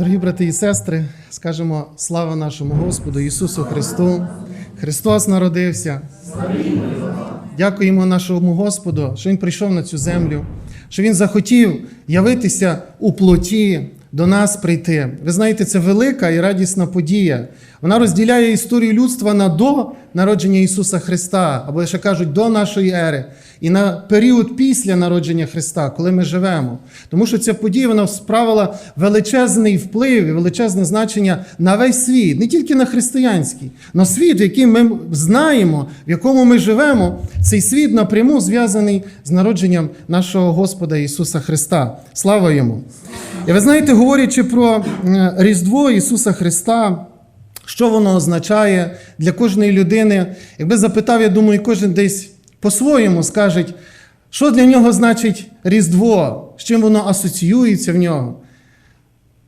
Дорогі брати і сестри, скажемо слава нашому Господу Ісусу Христу. Христос народився. Дякуємо нашому Господу, що Він прийшов на цю землю, що Він захотів явитися у плоті, до нас прийти. Ви знаєте, це велика і радісна подія. Вона розділяє історію людства на до народження Ісуса Христа, або ще кажуть, до нашої ери, і на період після народження Христа, коли ми живемо. Тому що ця подія вона справила величезний вплив і величезне значення на весь світ, не тільки на християнський, на світ, який ми знаємо, в якому ми живемо. Цей світ напряму зв'язаний з народженням нашого Господа Ісуса Христа. Слава йому! І ви знаєте, говорячи про е, Різдво Ісуса Христа, що воно означає для кожної людини, якби запитав, я думаю, кожен десь по-своєму скаже, що для нього значить Різдво, з чим воно асоціюється в нього.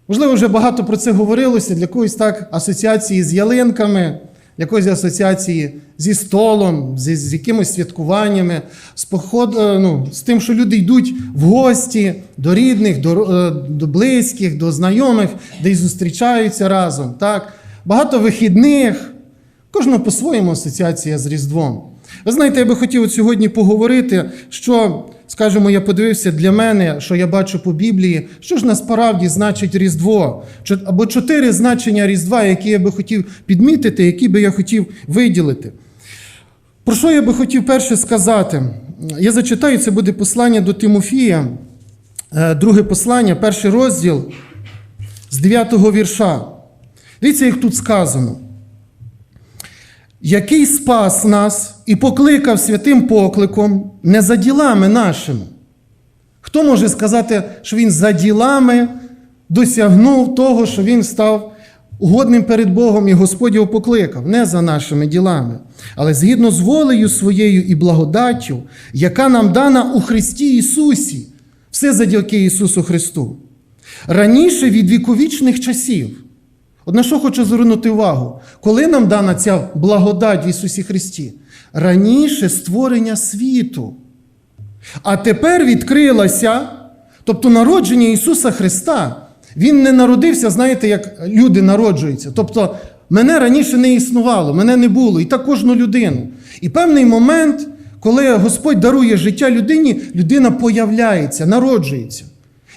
Можливо, вже багато про це говорилося, для когось так асоціації з ялинками, для когось асоціації зі столом, з, з якимись святкуваннями, з, поход, е, ну, з тим, що люди йдуть в гості до рідних, до, е, до близьких, до знайомих, де й зустрічаються разом. Так? Багато вихідних, кожного по-своєму асоціація з Різдвом. Ви знаєте, я би хотів от сьогодні поговорити, що, скажімо, я подивився для мене, що я бачу по Біблії, що ж насправді значить Різдво, або чотири значення Різдва, які я би хотів підмітити, які би я хотів виділити. Про що я би хотів перше сказати? Я зачитаю, це буде послання до Тимофія, е, друге послання, перший розділ з 9 вірша. Дивіться, як тут сказано. Який спас нас і покликав святим покликом не за ділами нашими. Хто може сказати, що він за ділами досягнув того, що він став угодним перед Богом і Господь його покликав, не за нашими ділами, але згідно з волею своєю і благодаттю, яка нам дана у Христі Ісусі, все завдяки Ісусу Христу. Раніше від віковічних часів. От на що хочу звернути увагу, коли нам дана ця благодать в Ісусі Христі? Раніше створення світу. А тепер відкрилася, тобто народження Ісуса Христа. Він не народився, знаєте, як люди народжуються. Тобто, мене раніше не існувало, мене не було, і так кожну людину. І певний момент, коли Господь дарує життя людині, людина появляється, народжується.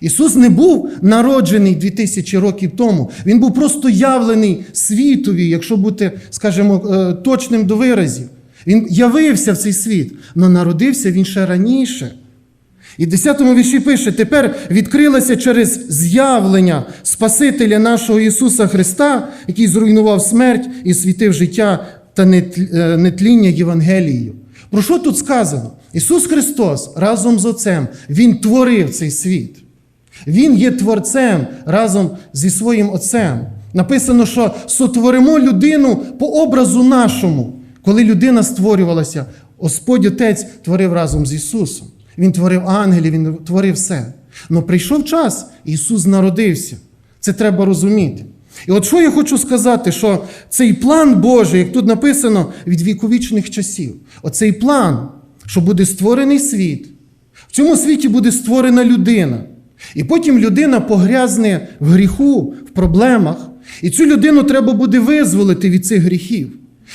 Ісус не був народжений 2000 років тому. Він був просто явлений світові, якщо бути, скажімо, е, точним до виразів. Він явився в цей світ, але народився він ще раніше. І в 10 вірші пише: тепер відкрилася через з'явлення Спасителя нашого Ісуса Христа, який зруйнував смерть і світив життя та е, нетління Євангелією. Про що тут сказано? Ісус Христос разом з Отцем Він творив цей світ. Він є творцем разом зі своїм Отцем. Написано, що сотворимо людину по образу нашому. Коли людина створювалася, Господь Отець творив разом з Ісусом. Він творив ангелів, Він творив все. Но прийшов час, Ісус народився. Це треба розуміти. І от що я хочу сказати, що цей план Божий, як тут написано, від віковічних часів, оцей план, що буде створений світ, в цьому світі буде створена людина. І потім людина погрязне в гріху, в проблемах. І цю людину треба буде визволити від цих гріхів.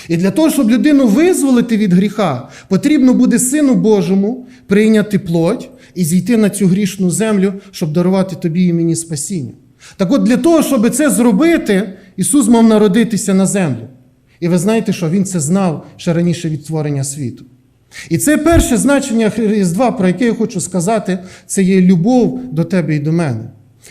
І для того, щоб людину визволити від гріха, потрібно буде Сину Божому прийняти плоть і зійти на цю грішну землю, щоб дарувати тобі і мені спасіння. Так от для того, щоб це зробити, Ісус мав народитися на землю. І ви знаєте, що Він це знав ще раніше від творення світу. І це перше значення Різдва, про яке я хочу сказати, це є любов до тебе і до мене.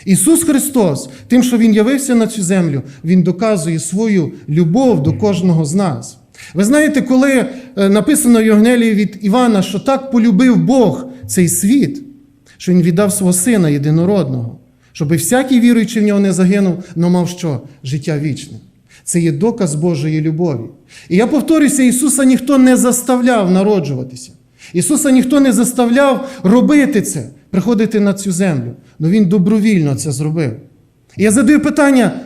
Ісус Христос, тим, що Він явився на цю землю, Він доказує свою любов до кожного з нас. Ви знаєте, коли е, написано в Євангелії від Івана, що так полюбив Бог цей світ, що Він віддав свого Сина єдинородного, щоб всякий віруючий в нього не загинув, но мав що? Життя вічне. Це є доказ Божої любові. І я повторюся, Ісуса ніхто не заставляв народжуватися. Ісуса ніхто не заставляв робити це, приходити на цю землю. Але Він добровільно це зробив. І я задаю питання: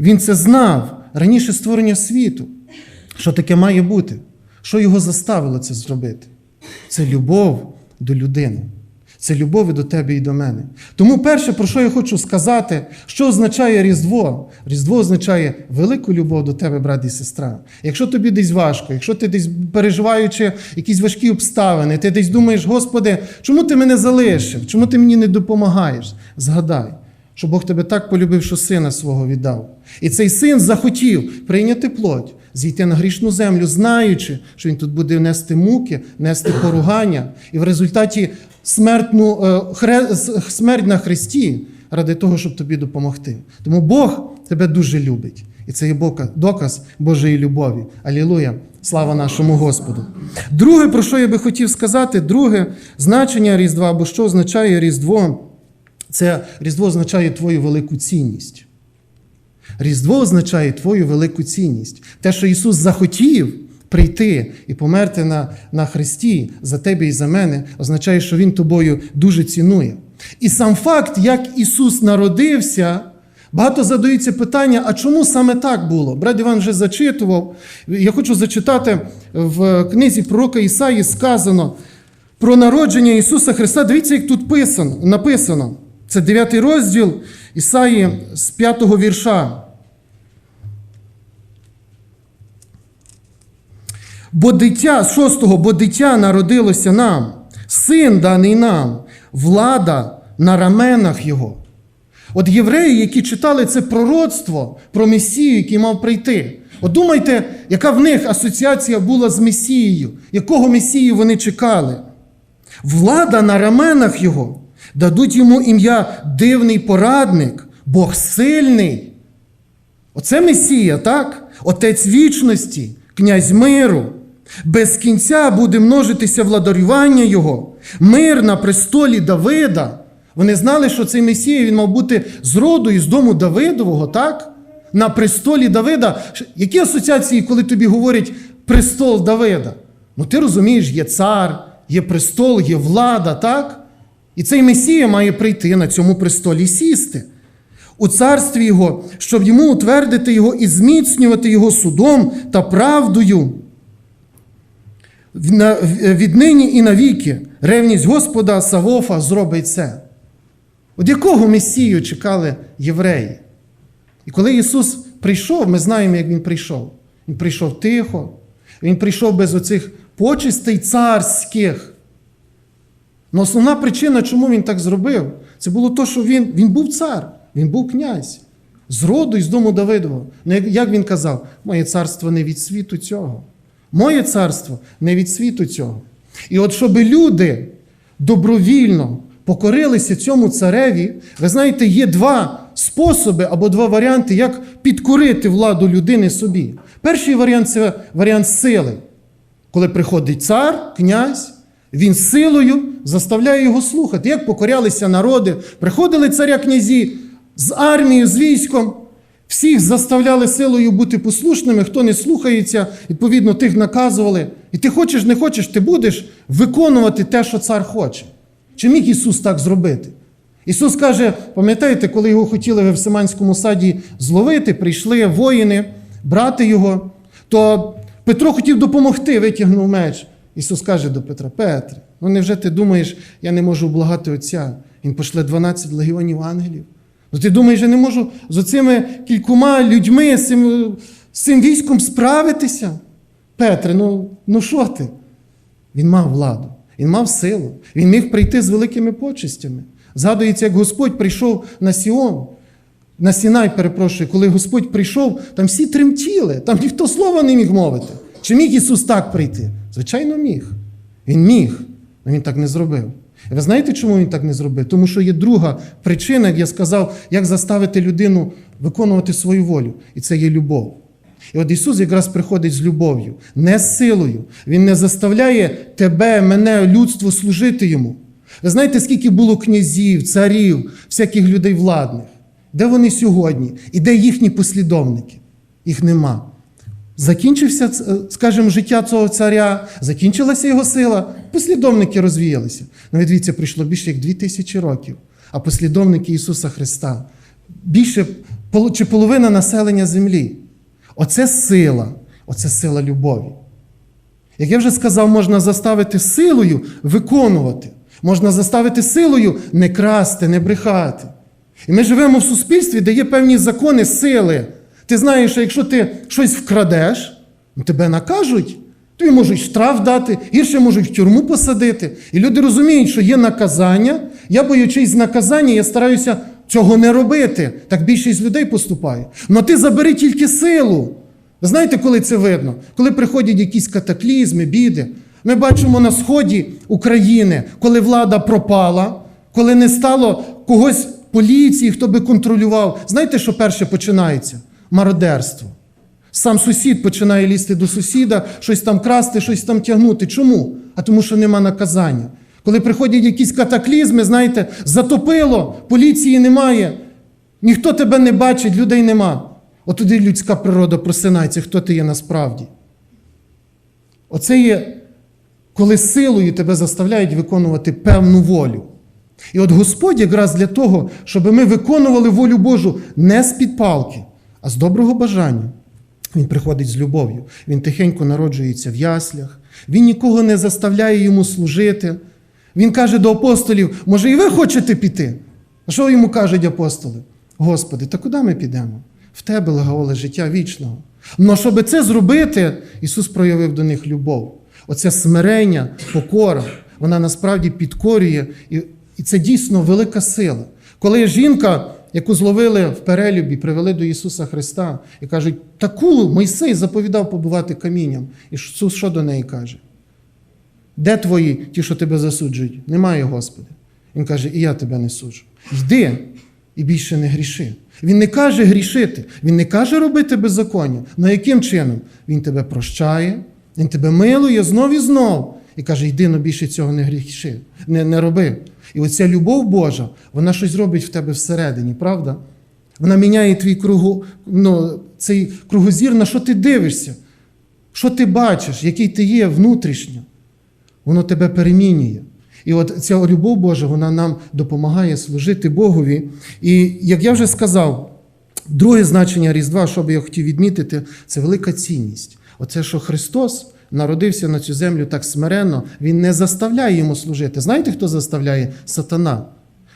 Він це знав раніше створення світу. Що таке має бути? Що його заставило це зробити? Це любов до людини. Це любов до тебе і до мене. Тому перше, про що я хочу сказати, що означає Різдво? Різдво означає велику любов до тебе, брат і сестра. Якщо тобі десь важко, якщо ти десь переживаючи якісь важкі обставини, ти десь думаєш, Господи, чому ти мене залишив? Чому ти мені не допомагаєш? Згадай, що Бог тебе так полюбив, що сина свого віддав. І цей син захотів прийняти плоть, зійти на грішну землю, знаючи, що він тут буде нести муки, нести поругання, і в результаті смертну, е, хре, смерть на хресті ради того, щоб тобі допомогти. Тому Бог тебе дуже любить. І це є доказ Божої любові. Алілуя! Слава нашому Господу. Друге, про що я би хотів сказати, друге значення Різдва, або що означає Різдво, це Різдво означає твою велику цінність. Різдво означає твою велику цінність. Те, що Ісус захотів прийти і померти на, на Христі за тебе і за мене, означає, що Він тобою дуже цінує. І сам факт, як Ісус народився, багато задаються питання, а чому саме так було? Брат Іван вже зачитував. Я хочу зачитати в книзі пророка Ісаї сказано про народження Ісуса Христа. Дивіться, як тут писано, написано. Це 9 розділ Ісаї з 5 вірша. Бо дитя, шостого, бо дитя народилося нам, син даний нам, влада на раменах його. От євреї, які читали це пророцтво про Месію, який мав прийти. От думайте, яка в них асоціація була з Месією, якого Месію вони чекали. Влада на раменах його, дадуть йому ім'я дивний порадник, Бог сильний. Оце Месія, так? Отець вічності, князь миру. Без кінця буде множитися владарювання Його, мир на престолі Давида. Вони знали, що цей Месія він мав бути з роду і з дому Давидового, так? На престолі Давида. Які асоціації, коли тобі говорять престол Давида? Ну ти розумієш, є цар, є престол, є влада, так? І цей Месія має прийти на цьому престолі сісти. У царстві Його, щоб йому утвердити його і зміцнювати його судом та правдою. Віднині і навіки ревність Господа Савофа зробить це. От якого Месію чекали євреї? І коли Ісус прийшов, ми знаємо, як Він прийшов. Він прийшов тихо, Він прийшов без оцих почестей царських. Ну, основна причина, чому він так зробив, це було то, що він, він був цар, він був князь. З роду і з дому Давидового. Ну, як він казав, моє царство не від світу цього. Моє царство не від світу цього. І от щоб люди добровільно покорилися цьому цареві, ви знаєте, є два способи або два варіанти, як підкорити владу людини собі. Перший варіант це варіант сили. Коли приходить цар, князь, він силою заставляє його слухати. Як покорялися народи, приходили царя князі з армією, з військом, всіх заставляли силою бути послушними, хто не слухається, відповідно, тих наказували. І ти хочеш, не хочеш, ти будеш виконувати те, що цар хоче. Чи міг Ісус так зробити? Ісус каже, пам'ятаєте, коли його хотіли в Евсиманському саді зловити, прийшли воїни, брати його, то Петро хотів допомогти, витягнув меч. Ісус каже до Петра: Петре, ну невже ти думаєш, я не можу облагати Отця? Він пошле 12 легіонів ангелів. Ну ти думаєш, я не можу з оцими кількома людьми, з цим, з цим військом справитися? Петре, ну, ну що ти? Він мав владу, він мав силу, він міг прийти з великими почестями. Згадується, як Господь прийшов на Сіон, на Сінай, перепрошую, коли Господь прийшов, там всі тремтіли, там ніхто слова не міг мовити. Чи міг Ісус так прийти? Звичайно, міг. Він міг, але Він так не зробив. Ви знаєте, чому він так не зробив? Тому що є друга причина, як я сказав, як заставити людину виконувати свою волю. І це є любов. І от Ісус якраз приходить з любов'ю, не з силою. Він не заставляє тебе, мене, людство служити йому. Ви знаєте, скільки було князів, царів, всяких людей владних? Де вони сьогодні? І де їхні послідовники? Їх нема. Закінчився, скажімо, життя цього царя, закінчилася його сила, послідовники розвіялися. Ну, дивіться, прийшло більше як дві тисячі років, а послідовники Ісуса Христа більше чи половина населення землі. Оце сила, оце сила любові. Як я вже сказав, можна заставити силою виконувати. Можна заставити силою не красти, не брехати. І ми живемо в суспільстві, де є певні закони сили. Ти знаєш, що якщо ти щось вкрадеш, ну, тебе накажуть, тобі можуть штраф дати, гірше можуть в тюрму посадити. І люди розуміють, що є наказання. Я боючись наказання, я стараюся цього не робити. Так більшість людей поступає. Но ти забери тільки силу. Знаєте, коли це видно? Коли приходять якісь катаклізми, біди. Ми бачимо на сході України, коли влада пропала, коли не стало когось поліції, хто би контролював. Знаєте, що перше починається? Мародерство. Сам сусід починає лізти до сусіда, щось там красти, щось там тягнути. Чому? А тому, що нема наказання. Коли приходять якісь катаклізми, знаєте, затопило, поліції немає, ніхто тебе не бачить, людей нема. От туди людська природа просинається, хто ти є насправді. Оце є, коли силою тебе заставляють виконувати певну волю. І от Господь якраз для того, щоб ми виконували волю Божу не з під палки, а з доброго бажання. Він приходить з любов'ю. Він тихенько народжується в яслях, він нікого не заставляє йому служити. Він каже до апостолів: може, і ви хочете піти? А що йому кажуть апостоли? Господи, та куди ми підемо? В тебе лагаоле життя вічного. Но щоб це зробити, Ісус проявив до них любов. Оце смирення, покора, вона насправді підкорює, і це дійсно велика сила. Коли жінка, яку зловили в перелюбі, привели до Ісуса Христа і кажуть, таку Мойсей заповідав побувати камінням. І Ісус що до неї каже? Де твої, ті, що тебе засуджують? Немає, Господи. Він каже, і я тебе не суджу. Йди і більше не гріши. Він не каже грішити, він не каже робити беззаконня. Но яким чином? Він тебе прощає, він тебе милує знов і знов. І каже, йди, но більше цього не гріши, не, не роби. І оця любов Божа, вона щось робить в тебе всередині, правда? Вона міняє твій кругу, ну, цей кругозір, на що ти дивишся, що ти бачиш, який ти є внутрішньо. Воно тебе перемінює. І от ця любов Божа, вона нам допомагає служити Богові. І як я вже сказав, друге значення Різдва, що би я хотів відмітити, це велика цінність. Оце, що Христос народився на цю землю так смиренно, Він не заставляє йому служити. Знаєте, хто заставляє? Сатана.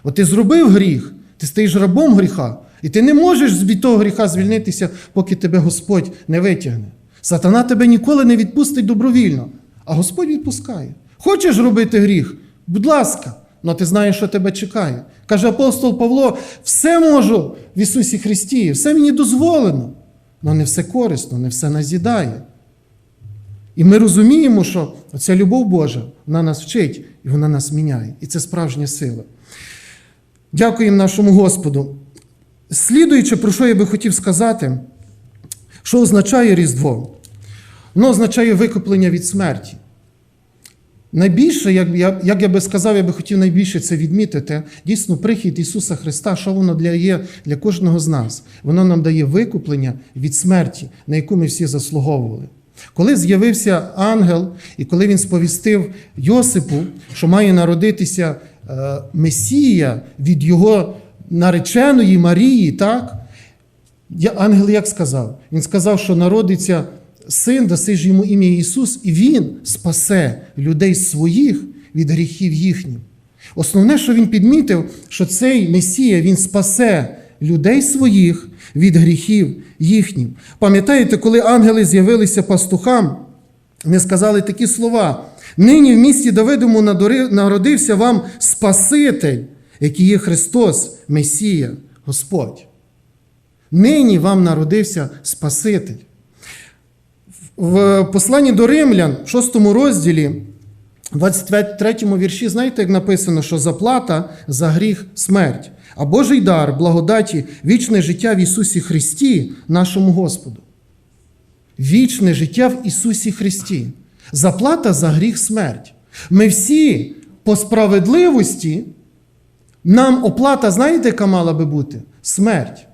От ти зробив гріх, ти стаєш рабом гріха, і ти не можеш від того гріха звільнитися, поки тебе Господь не витягне. Сатана тебе ніколи не відпустить добровільно, а Господь відпускає. Хочеш робити гріх? Будь ласка, але ти знаєш, що тебе чекає. Каже апостол Павло: все можу в Ісусі Христі, все мені дозволено, але не все корисно, не все назідає. І ми розуміємо, що ця любов Божа вона нас вчить і вона нас міняє. І це справжня сила. Дякуємо нашому Господу. Слідуючи, про що я би хотів сказати, що означає Різдво? Воно означає викуплення від смерті. Найбільше, як я, як я би сказав, я би хотів найбільше це відмітити, дійсно, прихід Ісуса Христа, що воно для є для кожного з нас. Воно нам дає викуплення від смерті, на яку ми всі заслуговували. Коли з'явився ангел, і коли він сповістив Йосипу, що має народитися е, Месія від його нареченої Марії, так? Ангел як сказав? Він сказав, що народиться син, даси ж йому ім'я Ісус, і Він спасе людей своїх від гріхів їхніх. Основне, що він підмітив, що цей Месія Він спасе людей своїх від гріхів їхніх. Пам'ятаєте, коли ангели з'явилися пастухам, вони сказали такі слова: нині в місті Давидому народився вам Спаситель, який є Христос, Месія, Господь. Нині вам народився Спаситель. В посланні до Римлян, в 6 розділі, 23 вірші, знаєте, як написано, що заплата за гріх смерть, а Божий дар, благодаті, вічне життя в Ісусі Христі, нашому Господу. Вічне життя в Ісусі Христі. Заплата за гріх смерть. Ми всі по справедливості, нам оплата, знаєте, яка мала би бути? Смерть.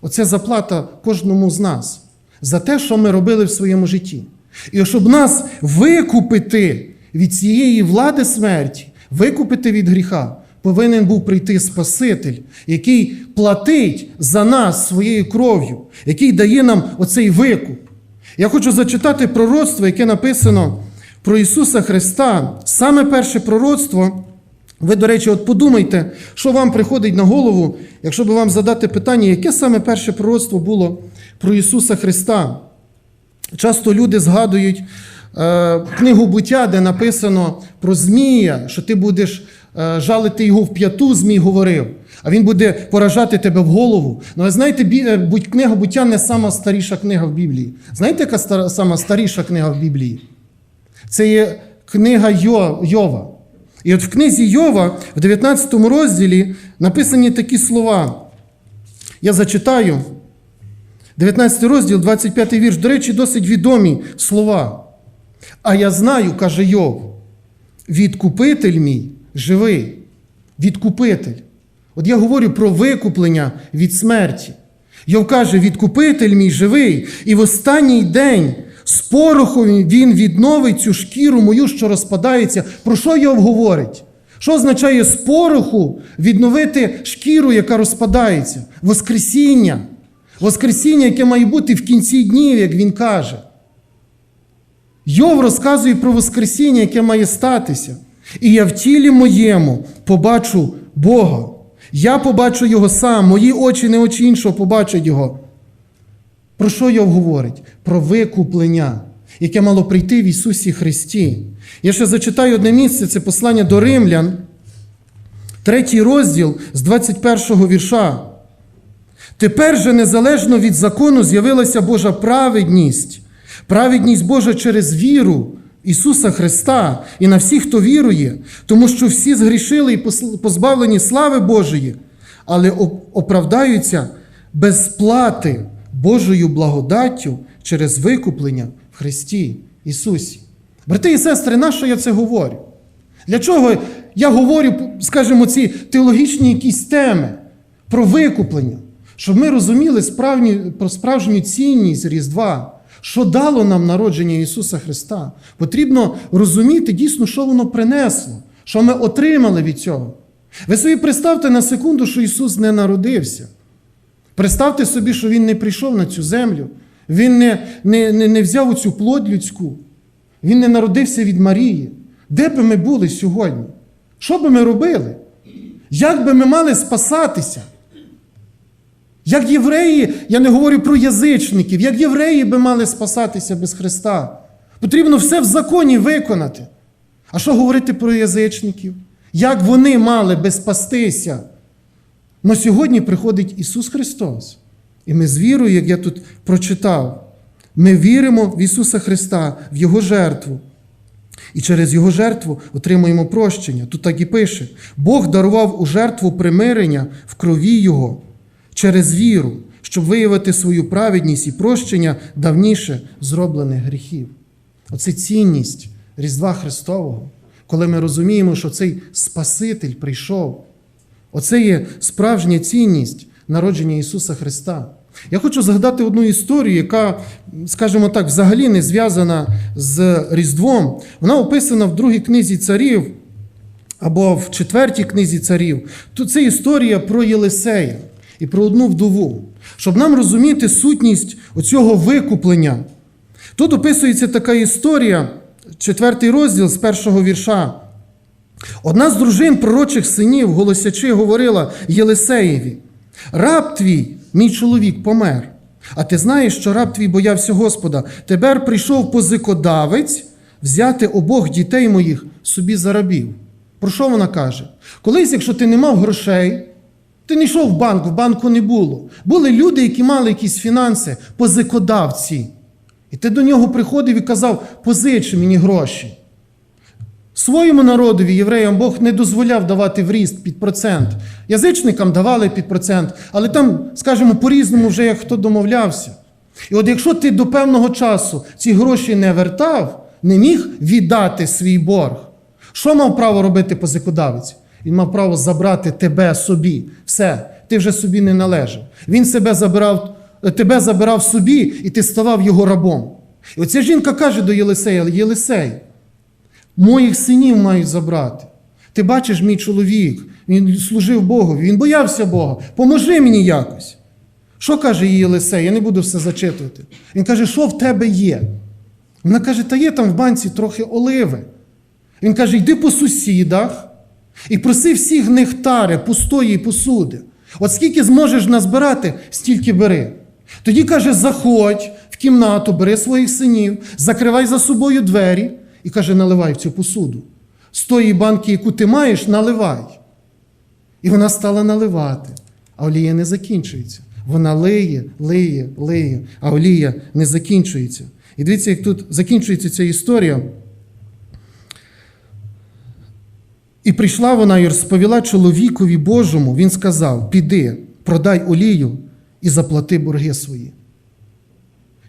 Оце заплата кожному з нас за те, що ми робили в своєму житті. І щоб нас викупити від цієї влади смерті, викупити від гріха, повинен був прийти Спаситель, який платить за нас своєю кров'ю, який дає нам оцей викуп. Я хочу зачитати пророцтво, яке написано про Ісуса Христа. Саме перше пророцтво Ви, до речі, от подумайте, що вам приходить на голову, якщо би вам задати питання, яке саме перше пророцтво було про Ісуса Христа. Часто люди згадують книгу буття, де написано про Змія, що ти будеш е, жалити його в п'яту, Змій говорив, а він буде поражати тебе в голову. Ну, ви знаєте, е, книга буття не сама старіша книга в Біблії. Знаєте, яка стара, сама старіша книга в Біблії? Це є книга Йо, Йова. І от в книзі Йова, в 19 розділі, написані такі слова. Я зачитаю. 19 розділ, 25 вірш. До речі, досить відомі слова. А я знаю, каже Йов, відкупитель мій живий. Відкупитель. От я говорю про викуплення від смерті. Йов каже, відкупитель мій живий, і в останній день з порохом він відновить цю шкіру мою, що розпадається. Про що Йов говорить? Що означає з пороху відновити шкіру, яка розпадається? Воскресіння. Воскресіння, яке має бути в кінці днів, як він каже. Йов розказує про Воскресіння, яке має статися. І я в тілі моєму побачу Бога. Я побачу Його сам, мої очі не очі іншого побачать Його. Про що Йов говорить? Про викуплення, яке мало прийти в Ісусі Христі. Я ще зачитаю одне місце, це послання до римлян, третій розділ з 21 вірша. Тепер же незалежно від закону з'явилася Божа праведність, праведність Божа через віру Ісуса Христа і на всіх, хто вірує, тому що всі згрішили і позбавлені слави Божої, але оправдаються без плати Божою благодаттю через викуплення в Христі Ісусі. Брати і сестри, на що я це говорю? Для чого я говорю, скажімо, ці теологічні якісь теми про викуплення, щоб ми розуміли справні, про справжню цінність Різдва, що дало нам народження Ісуса Христа. Потрібно розуміти дійсно, що воно принесло, що ми отримали від цього. Ви собі представте на секунду, що Ісус не народився. Представте собі, що Він не прийшов на цю землю, Він не, не, не, не взяв оцю плоть людську, Він не народився від Марії. Де би ми були сьогодні? Що би ми робили? Як би ми мали спасатися? Як євреї, я не говорю про язичників, як євреї би мали спасатися без Христа? Потрібно все в законі виконати. А що говорити про язичників? Як вони мали би спастися? Но сьогодні приходить Ісус Христос. І ми з вірою, як я тут прочитав, ми віримо в Ісуса Христа, в Його жертву. І через Його жертву отримуємо прощення. Тут так і пише: Бог дарував у жертву примирення в крові Його через віру, щоб виявити свою праведність і прощення давніше зроблених гріхів. Оце цінність Різдва Христового, коли ми розуміємо, що цей Спаситель прийшов. Оце є справжня цінність народження Ісуса Христа. Я хочу згадати одну історію, яка, скажімо так, взагалі не зв'язана з Різдвом. Вона описана в другій книзі царів або в четвертій книзі царів. Тут це історія про Єлисея і про одну вдову. Щоб нам розуміти сутність оцього викуплення. Тут описується така історія, четвертий розділ з першого вірша. Одна з дружин пророчих синів, голосячи, говорила Єлисеєві: Раб твій, мій чоловік, помер. А ти знаєш, що раб твій боявся Господа. Тепер прийшов позикодавець взяти обох дітей моїх собі за рабів. Про що вона каже? Колись, якщо ти не мав грошей, ти не йшов в банк, в банку не було. Були люди, які мали якісь фінанси, позикодавці. І ти до нього приходив і казав, позичи мені гроші. Своєму народові, євреям, Бог не дозволяв давати в ріст під процент. Язичникам давали під процент, але там, скажімо, по-різному вже як хто домовлявся. І от якщо ти до певного часу ці гроші не вертав, не міг віддати свій борг, що мав право робити позикодавець? Він мав право забрати тебе собі. Все, ти вже собі не належав. Він себе забирав, тебе забирав собі, і ти ставав його рабом. І оця жінка каже до Єлисея: Єлисей, Моїх синів мають забрати. Ти бачиш, мій чоловік, він служив Богу, він боявся Бога. Поможи мені якось. Що каже їй Єлисей? Я не буду все зачитувати. Він каже, що в тебе є? Вона каже, та є там в банці трохи оливи. Він каже, йди по сусідах І проси всіх нектари, пустої посуди. От скільки зможеш назбирати, стільки бери. Тоді каже: заходь в кімнату, бери своїх синів, закривай за собою двері і каже, наливай в цю посуду. З тої банки, яку ти маєш, наливай. І вона стала наливати, а олія не закінчується. Вона лиє, лиє, лиє, а олія не закінчується. І дивіться, як тут закінчується ця історія. І прийшла вона і розповіла чоловікові Божому. Він сказав: Піди, продай олію і заплати борги свої.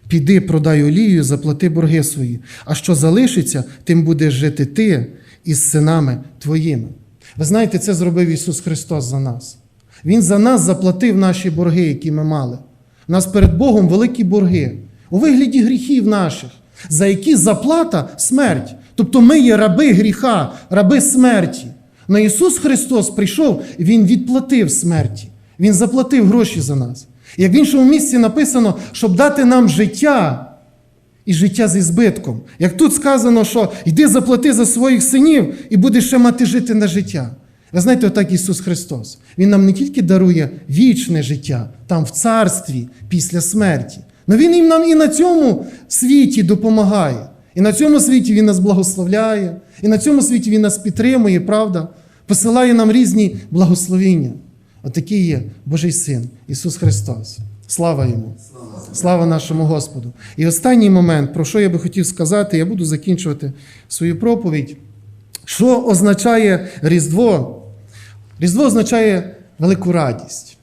Піди, продай олію, заплати борги свої. А що залишиться, тим будеш жити ти із синами твоїми. Ви знаєте, це зробив Ісус Христос за нас. Він за нас заплатив наші борги, які ми мали. У нас перед Богом великі борги у вигляді гріхів наших, за які заплата смерть. Тобто ми є раби гріха, раби смерті. Но Ісус Христос прийшов, Він відплатив смерті. Він заплатив гроші за нас. Як в іншому місці написано, щоб дати нам життя і життя з ізбитком. Як тут сказано, що йди заплати за своїх синів і будеш ще мати жити на життя. Ви знаєте, отак Ісус Христос. Він нам не тільки дарує вічне життя, там в царстві після смерті, але Він нам і на цьому світі допомагає. І на цьому світі Він нас благословляє, і на цьому світі Він нас підтримує, правда? Посилає нам різні благословіння. Отакий є Божий Син, Ісус Христос. Слава Йому! Слава нашому Господу! І останній момент, про що я би хотів сказати, я буду закінчувати свою проповідь. Що означає Різдво? Різдво означає велику радість.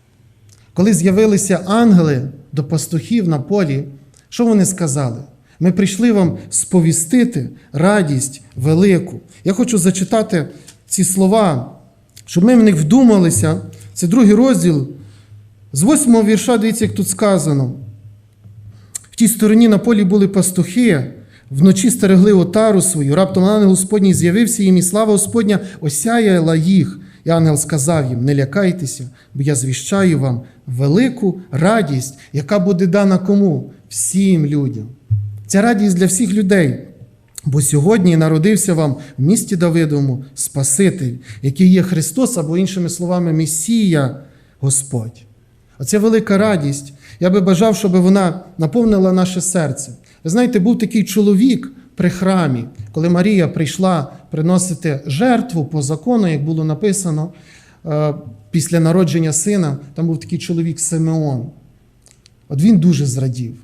Коли з'явилися ангели до пастухів на полі, що вони сказали? Ми прийшли вам сповістити радість велику. Я хочу зачитати ці слова, щоб ми в них вдумалися. Це другий розділ. З восьмого вірша, дивіться, як тут сказано. В тій стороні на полі були пастухи, вночі стерегли отару свою. Раптом ангел Господній з'явився їм, і слава Господня осяяла їх. І ангел сказав їм: Не лякайтеся, бо я звіщаю вам велику радість, яка буде дана кому? Всім людям. Ця радість для всіх людей. Бо сьогодні народився вам в місті Давидовому Спаситель, який є Христос, або іншими словами, Месія Господь. Оця велика радість. Я би бажав, щоб вона наповнила наше серце. Ви знаєте, був такий чоловік при храмі, коли Марія прийшла приносити жертву по закону, як було написано е, після народження сина, там був такий чоловік Симеон. От він дуже зрадів.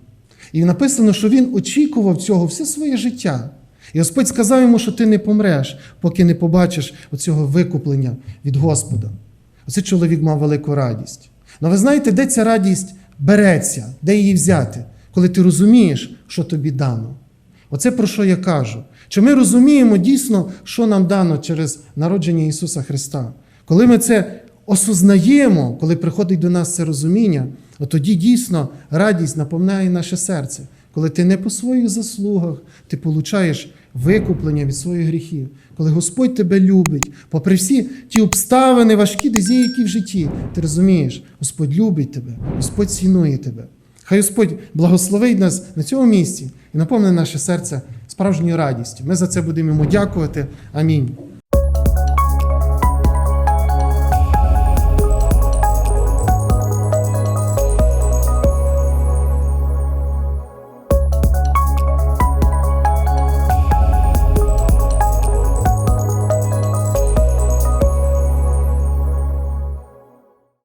І написано, що він очікував цього все своє життя. І Господь сказав йому, що ти не помреш, поки не побачиш оцього викуплення від Господа. Оцей чоловік мав велику радість. Але ви знаєте, де ця радість береться, де її взяти, коли ти розумієш, що тобі дано. Оце про що я кажу. Чи ми розуміємо дійсно, що нам дано через народження Ісуса Христа? Коли ми це осознаємо, коли приходить до нас це розуміння, от тоді дійсно радість наповняє наше серце. Коли ти не по своїх заслугах, ти получаєш викуплення від своїх гріхів. Коли Господь тебе любить, попри всі ті обставини важкі, є які в житті, ти розумієш, Господь любить тебе, Господь цінує тебе. Хай Господь благословить нас на цьому місці і наповне наше серце справжньою радістю. Ми за це будемо йому дякувати. Амінь.